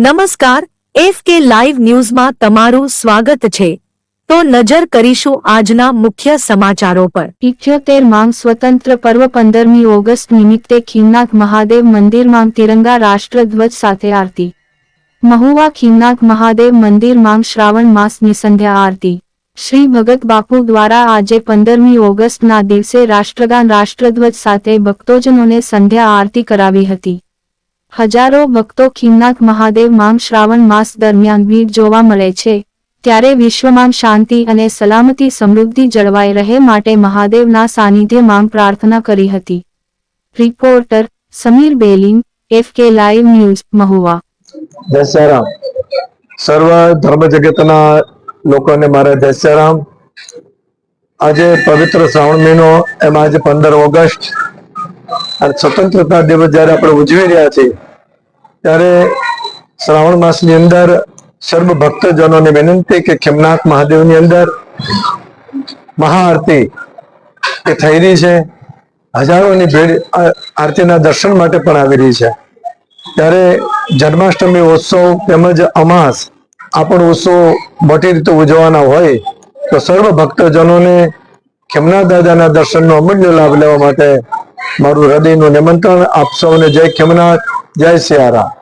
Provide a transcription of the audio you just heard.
નમસ્કાર, F K live ન્યૂઝમાં તમારું સ્વાગત છે. તો નજર કરીશું આજના મુખ્ય સમાચારો પર. ઇઠ્યોતેર માંગ સ્વતંત્ર પર્વ પંદરમી ઓગસ્ટ નિમિત્તે ખીમનાથ મહાદેવ મંદિરમાં તિરંગા રાષ્ટ્રધ્વજ સાથે આરતી. મહુવા ખીમનાથ મહાદેવ મંદિર માંગ શ્રાવણ માસની સંધ્યા આરતી. શ્રી ભગત બાપુ દ્વારા આજે પંદરમી ઓગસ્ટના દિવસે રાષ્ટ્રગાન રાષ્ટ્રધ્વજ સાથે ભક્તોજનોને સંધ્યા આરતી કરાવી હતી. હજારો ભક્તો ખીમનાથ મહાદેવ માંગ શ્રાવણ માસ દરમિયાન ભીડ જોવા મળે છે, ત્યારે વિશ્વમાં શાંતિ અને સલામતી સમૃદ્ધિ જળવાઈ રહે માટે મહાદેવના સાનિધ્ય માંગ પ્રાર્થના કરી હતી. Reporter Samir Belin F K live news, Mahuva. દશરામ સર્વ ધર્મ જગતના લોકોને મારે દશરામ આજે પવિત્ર શ્રાવણ મહિનો, એમાં આજે પંદર ઓગસ્ટ અને સ્વતંત્રતા દિવસ જ્યારે આપણે ઉજવી રહ્યા છીએ, ત્યારે શ્રાવણ માસની અંદર સર્વ ભક્તજનોને વિનંતી કે ખેમનાથ મહાદેવની અંદર મહાઆરતી એ થઈ રહી છે. હજારોની ભીડ આરતીના દર્શન માટે પણ આવી રહી છે. ત્યારે જન્માષ્ટમી ઉત્સવ તેમજ અમાસ આ પણ ઉત્સવ મોટી રીતે ઉજવવાના હોય, તો સર્વ ભક્તજનોને ખેમનાથ દાદાના દર્શનનો અમૂલ્ય લાભ લેવા માટે મારું હૃદયનું નિમંત્રણ આપ સૌને જય ખેમનાથ જય સિયારામ.